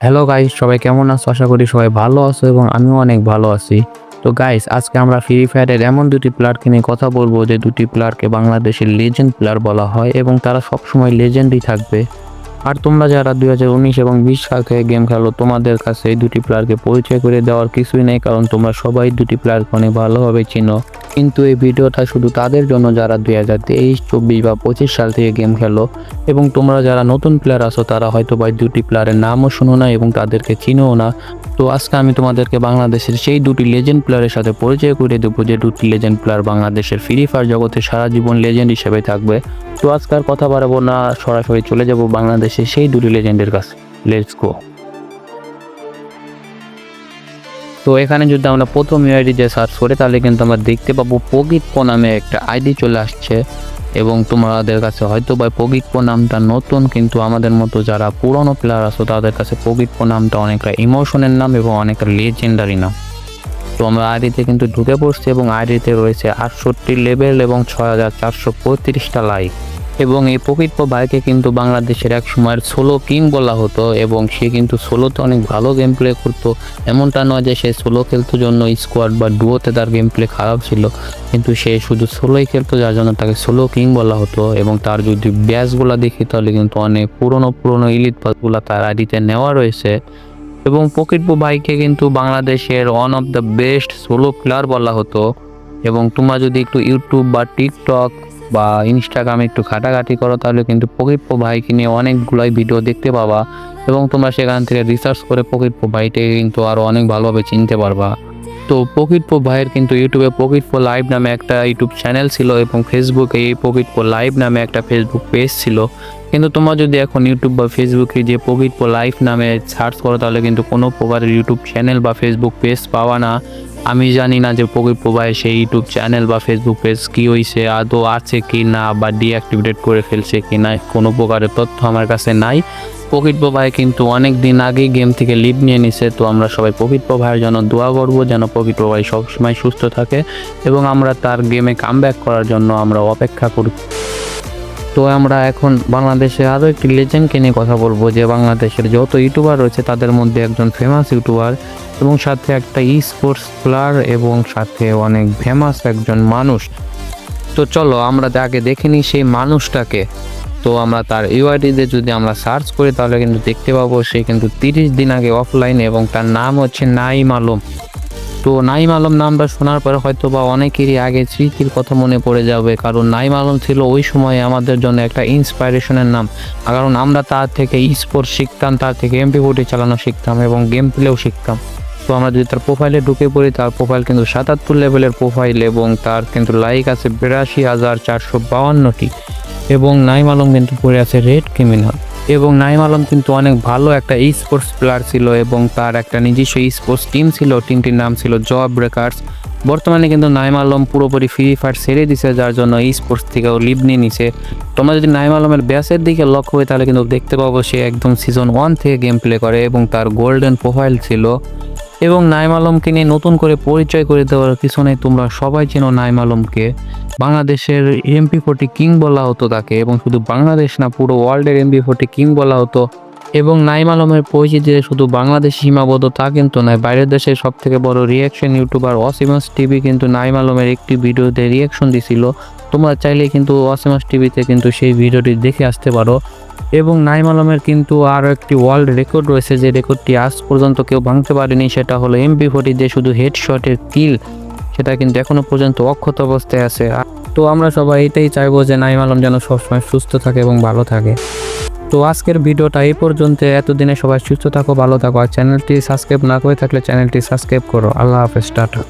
Hello guys সবাই কেমন আছো? আশা করি সবাই ভালো আছো এবং আমিও অনেক ভালো আছি। তো গাইস আজকে আমরা ফ্রি ফায়ারের এমন দুটি প্লেয়ারকে নিয়ে কথা বলব যে দুটি প্লেয়ারকে বাংলাদেশের লেজেন্ড প্লেয়ার বলা হয় এবং তারা সবসময় লেজেন্ডই থাকবে। আর তোমরা যারা দুই হাজার উনিশ এবং বিশ সাল থেকে গেম খেলো, তোমাদের কাছে এই দুটি প্লেয়ারকে পরিচয় করে দেওয়ার কিছুই নেই, কারণ তোমরা সবাই দুটি প্লেয়ারকে অনেক ভালোভাবে চিনো। কিন্তু এই ভিডিওটা শুধু তাদের জন্য যারা দুই হাজার তেইশ, চব্বিশ বা পঁচিশ সাল থেকে গেম খেলো এবং তোমরা যারা নতুন প্লেয়ার আছো, তারা হয়তো বা দুটি প্লেয়ারের নামও শুনো না এবং তাদেরকে চিনোও না। তো আজকে আমি তোমাদেরকে বাংলাদেশের সেই দুটি লেজেন্ড প্লেয়ারের সাথে পরিচয় করে দেবো, যে দুটি লেজেন্ড প্লেয়ার বাংলাদেশের ফ্রি ফায়ার জগতে সারা জীবন লেজেন্ড হিসেবে থাকবে। তো আজকে আর কথা বাড়াবো না, সরাসরি চলে যাব বাংলাদেশে সেই দুটি লেজেন্ডের কাছে। লেটস গো তো এখানে যদি আমরা প্রথম ইউআইডি যে সার্চ করি, তাহলে কিন্তু আমরা দেখতে পাবো পগিতপো নামে একটা আইডি চলে আসছে এবং তোমাদের কাছে হয়তো বা পগিতপো নামটা নতুন, কিন্তু আমাদের মতো যারা পুরনো প্লেয়ার আছো, তাদের কাছে পগিতপো নামটা অনেকটা ইমোশনের নাম এবং অনেকটা লেজেন্ডারি নাম। তো আমরা আইডিতে কিন্তু ঢুকে পড়ছি এবং আইডিতে রয়েছে আটষট্টি লেভেল এবং ছয় হাজার চারশো পঁয়ত্রিশটা লাইক এবং এই প্রকৃত বাইকে কিন্তু বাংলাদেশের এক সময়ের সোলো কিং বলা হতো এবং সে কিন্তু সোলোতে অনেক ভালো গেম প্লে করতো। এমনটা নয় যে সে সোলো খেলতো জন্য স্কোয়াড বা ডুয়োতে তার গেম প্লে খারাপ ছিল, কিন্তু সে শুধু সোলোই খেলতো যার জন্য তাকে সোলো কিং বলা হতো এবং তার যদি ব্যাচগুলো দেখি তাহলে কিন্তু অনেক পুরনো পুরনো ইলিট পাসগুলো তার আইডিতে নেওয়া রয়েছে। এবং প্রকৃতপু বাইকে কিন্তু বাংলাদেশের one of the best solo player বলা হতো। এবং তোমরা যদি একটু ইউটিউব বা টিকটক বা ইনস্টাগ্রামে একটু ঘাটাঘাটি করো, তাহলে কিন্তু প্রকৃতপু ভাইকে নিয়ে অনেকগুলোই ভিডিও দেখতে পাবা এবং তোমরা সেখান থেকে রিসার্চ করে প্রকৃতপু ভাইটাকে কিন্তু আরও অনেক ভালোভাবে চিনতে পারবা। তো প্রকৃতপু ভাইয়ের কিন্তু ইউটিউবে প্রকৃতপু লাইভ নামে একটা ইউটিউব চ্যানেল ছিল এবং ফেসবুকে এই প্রকৃতপু লাইভ নামে একটা ফেসবুক পেজ ছিল। কিন্তু তোমরা যদি এখন ইউটিউব বা ফেসবুকে যে প্রকৃতপু লাইভ নামে সার্চ করো, তাহলে কিন্তু কোনো প্রকারের ইউটিউব চ্যানেল বা ফেসবুক পেজ পাওয়া না। আমি জানি না যে প্রকৃত ভাই সেই ইউটিউব চ্যানেল বা ফেসবুক পেজ কী হয়েছে আদৌ আছে কি না বা ডিঅ্যাক্টিভেট করে ফেলছে কি না, কোনো প্রকারের তথ্য আমার কাছে নাই। প্রকৃত ভাই কিন্তু অনেক দিন আগেই গেম থেকে লিভ নিয়ে নিছে, তো আমরা সবাই প্রকৃত ভাইয়ের জন্য দোয়া করব যেন প্রকৃত ভাই সবসময় সুস্থ থাকে এবং আমরা তার গেমে কাম করার জন্য আমরা অপেক্ষা করি। তো আমরা এখন বাংলাদেশে আরও একটি লেজেন্ডকে নিয়ে কথা বলব যে বাংলাদেশের যত ইউটিউবার রয়েছে, তাদের মধ্যে একজন ফেমাস ইউটিউবার এবং সাথে একটা ই স্পোর্টস প্লেয়ার এবং সাথে অনেক ফেমাস একজন মানুষ। তো চলো, আমরা আগে দেখে নিই সেই মানুষটাকে। তো আমরা তার ইউআইডিতে যদি আমরা সার্চ করি, তাহলে কিন্তু দেখতে পাবো সে কিন্তু তিরিশ দিন আগে অফলাইনে এবং তার নাম হচ্ছে নাইম আলম। তো নাইম আলম নামটা শোনার পরে হয়তো বা অনেকেরই আগে স্মৃতির কথা মনে পড়ে যাবে, কারণ নাইম আলম ছিল ওই সময় আমাদের জন্য একটা ইন্সপাইরেশনের নাম। কারণ আমরা তার থেকে স্পোর্ট শিখতাম, তার থেকে এমপি ফোর্টি চালানো শিখতাম এবং গেম প্লেও শিখতাম। তো আমরা যদি তার প্রোফাইলে ঢুকে পড়ি, তার প্রোফাইল কিন্তু সাতাত্তর লেভেলের প্রোফাইল এবং তার কিন্তু লাইক আছে বিরাশি হাজার চারশো বাউান্নটি। এবং নাইম আলম কিন্তু পড়ে আছে রেড ক্রিমিনাল এবং নাইম আলম কিন্তু অনেক ভালো একটা ই স্পোর্টস প্লেয়ার ছিল এবং তার একটা নিজস্ব স্পোর্টস টিম ছিল টিমটির নাম ছিল জব ব্রেকার্স বর্তমানে কিন্তু নাইম আলম পুরোপুরি ফ্রি ফায়ার ছেড়ে দিছে, যার জন্য স্পোর্টস থেকেও লিভ নিয়ে নিছে। তোমরা যদি নাইম আলমের ব্যাসের দিকে লক্ষ্য হয়, তাহলে কিন্তু দেখতে পাবো সে একদম সিজন ওয়ান থেকে গেম প্লে করে এবং তার গোল্ডেন প্রোফাইল ছিল। এবং নাইম আলমকে নিয়ে নতুন করে পরিচয় করে দেওয়ার পিছনে তোমরা সবাই চেনো নাইম আলমকে। বাংলাদেশের এমপি ফোর্টি কিং বলা হতো তাকে এবং শুধু বাংলাদেশ না, পুরো ওয়ার্ল্ডের এমপি ফোর্টি কিং বলা হতো। এবং নাইম আলমের পরিচিতি শুধু বাংলাদেশ সীমাবদ্ধ তা কিন্তু নয়, বাইরের দেশের সব থেকে বড় রিয়াকশন ইউটিউবার অসিমাস টিভি কিন্তু নাইম আলমের একটি ভিডিওতে রিয়াকশন দিছিল। তোমরা চাইলে কিন্তু অসিমাস টিভিতে কিন্তু সেই ভিডিওটি দেখে আসতে পারো। এবং নাইম আলমের কিন্তু আরও একটি ওয়ার্ল্ড রেকর্ড রয়েছে, যে রেকর্ডটি আজ পর্যন্ত কেউ ভাঙতে পারেনি, সেটা হলো এমপি ফোর্টি যে শুধু হেডশটের কিল সেটা কিন্তু এখনও পর্যন্ত অক্ষত অবস্থায় আছে। তো আমরা সবাই এটাই চাইব যে নাইম আলম যেন সবসময় সুস্থ থাকে এবং ভালো থাকে। তো আজকের ভিডিওটা এই পর্যন্ত, এতদিনে সবাই সুস্থ থাকো, ভালো থাকো, আর চ্যানেলটি সাবস্ক্রাইব না করে থাকলে চ্যানেলটি সাবস্ক্রাইব করো। আল্লাহ হাফেজ, টাটা।